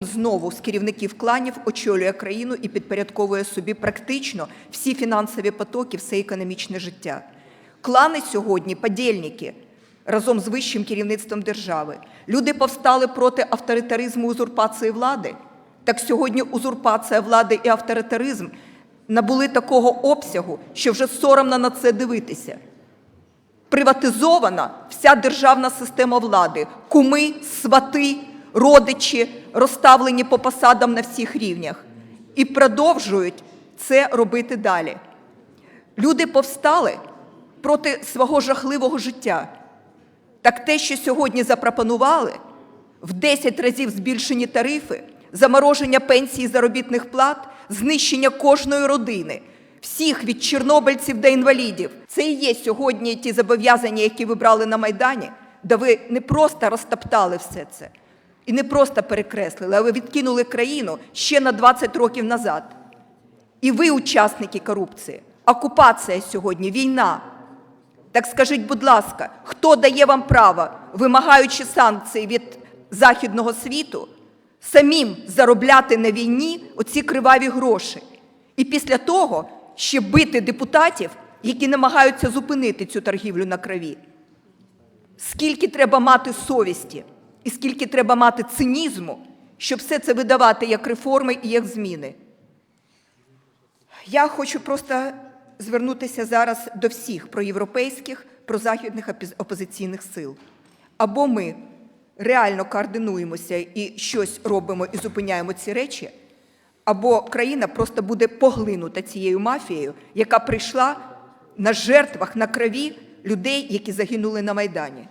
знову з керівників кланів очолює країну і підпорядковує собі практично всі фінансові потоки, все економічне життя. Клани сьогодні подільники разом з вищим керівництвом держави. Люди повстали проти авторитаризму узурпації влади. Так сьогодні узурпація влади і авторитаризм набули такого обсягу, що вже соромно на це дивитися. Приватизована вся державна система влади, куми, свати, родичі, розставлені по посадам на всіх рівнях. І продовжують це робити далі. Люди повстали проти свого жахливого життя. Так те, що сьогодні запропонували, в 10 разів збільшені тарифи, замороження пенсій заробітних плат, знищення кожної родини, всіх від чорнобильців до інвалідів. Це і є сьогодні ті зобов'язання, які ви брали на Майдані, де ви не просто розтоптали все це і не просто перекреслили, а ви відкинули країну ще на 20 років назад. І ви учасники корупції. Окупація сьогодні, війна. Так скажіть, будь ласка, хто дає вам право, вимагаючи санкцій від західного світу, самим заробляти на війні оці криваві гроші? І після того ще бити депутатів, які намагаються зупинити цю торгівлю на крові? Скільки треба мати совісті і скільки треба мати цинізму, щоб все це видавати як реформи і як зміни? Я хочу просто звернутися зараз до всіх проєвропейських, прозахідних опозиційних сил. Або ми реально координуємося і щось робимо і зупиняємо ці речі, або країна просто буде поглинута цією мафією, яка прийшла на жертвах, на крові людей, які загинули на Майдані.